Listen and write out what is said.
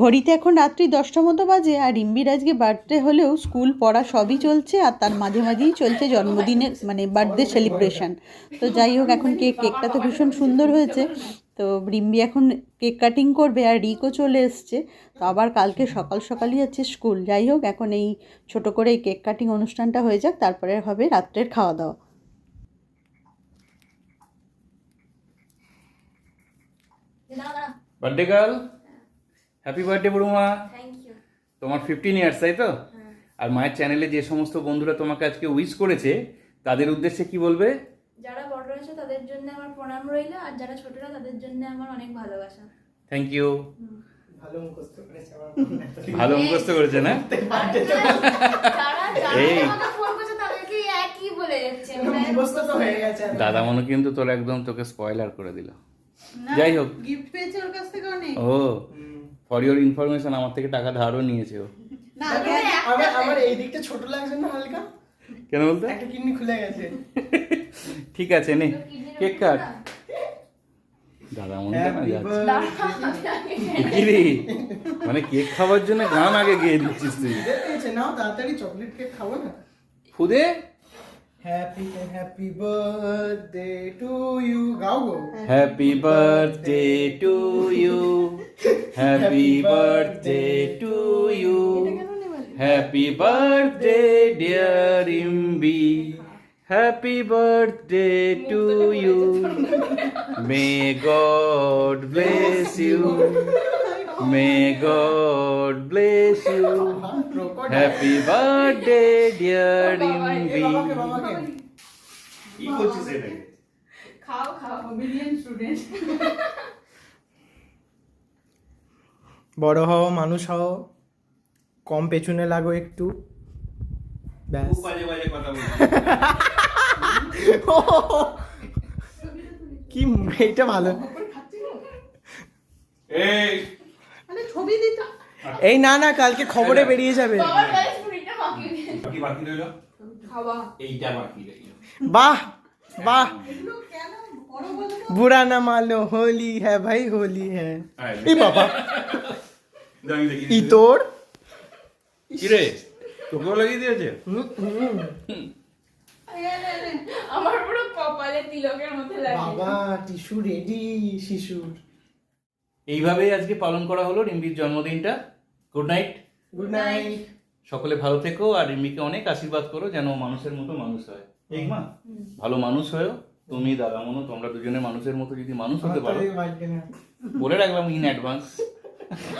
ঘড়িতে এখন রাত্রি দশটা মতো বাজে আর রিম্বির আজকে বার্থডে হলেও স্কুল পড়া সবই চলছে আর তার মাঝে মাঝেই চলছে জন্মদিনের মানে বার্থডে সেলিব্রেশন তো যাই হোক, এখন কেক কেকটা তো ভীষণ সুন্দর হয়েছে। তো রিম্বি এখন কেক কাটিং করবে আর রিকও চলে এসছে। তো আবার কালকে সকাল সকালই আছে স্কুল যাই হোক, এখন এই ছোট করে এই কেক কাটিং অনুষ্ঠানটা হয়ে যাক, তারপরে হবে রাত্রের খাওয়া দাওয়া বার্থডে গার্ল? হ্যাপি বার্থডে বড়ুমা তোমার ফিফটিন ইয়ার্স তাই তো? আর মায়ের চ্যানেলে যে সমস্ত বন্ধুরা তোমাকে আজকে উইশ করেছে তাদের উদ্দেশ্যে কি বলবে? যারা বড় রয়েছে তাদের জন্য আমার প্রণাম রইল আর যারা ছোটরা তাদের জন্য আমার অনেক ভালোবাসা। থ্যাংক ইউ ভালো মুখস্থ করেছে আমার ভালো মুখস্থ করেছে না? এই। হয়ে দাদা মনে কিন্তু তোর একদম তোকে স্পয়লার করে দিল। যাই হোক। গিফট পেয়েছে ওর কাছ থেকে অনেক। ও ফর ইওর ইনফরমেশন আমার থেকে টাকা ধারও নিয়েছে ও। না আমার আমার এই দিকটা ছোট লাগছে না হালকা? কেন বলতে? একটা কিডনি খুলে গেছে। ঠিক আছে নে কেক কাট। দাদা মনে কেন যাচ্ছে। মানে কেক খাওয়ার জন্য গান আগে গিয়ে দিচ্ছিস তুই। নাও তাড়াতাড়ি চকলেট কেক খাব না। খুদে happy happy birthday to you গাও গো happy birthday to you happy birthday to you happy birthday dear Imbi happy birthday to you may God bless you may God bless you happy birthday dear Imbi বাবাকে কি করছিস এটাকে খাও খাও বড় হও মানুষ হও কম পেছনে লাগো একটু। ব্যাস। বাজে বাজে কথা কি এইটা ভালো। এই। ছবি দিতে এই না না কালকে খবরে বেরিয়ে যাবে। বাকি বাকি রইল? খাওয়া। এইটা বাকি রইল। বাহ! বাহ বড় না মানো হোলি হ্যাঁ ভাই হোলি হ্যাঁ এই বাবা ই তোর তোকেও লাগিয়ে দিয়েছে। আমার পুরো কপালে তিলকের মধ্যে লাগে। বাবা টিস্যু রেডি শিশুর এইভাবেই আজকে পালন করা হলো রিম্বির জন্মদিনটা। গুড নাইট গুড নাইট সকলে ভালো থেকো আর রিম্বিকে অনেক আশীর্বাদ করো যেন মানুষের মতো মানুষ হয়। ঠিক না ভালো মানুষ হয়েও তুমি দাদা মনো তোমরা দুজনে মানুষের মতো যদি মানুষ হতে পারো। বলে রাখলাম ইন অ্যাডভান্স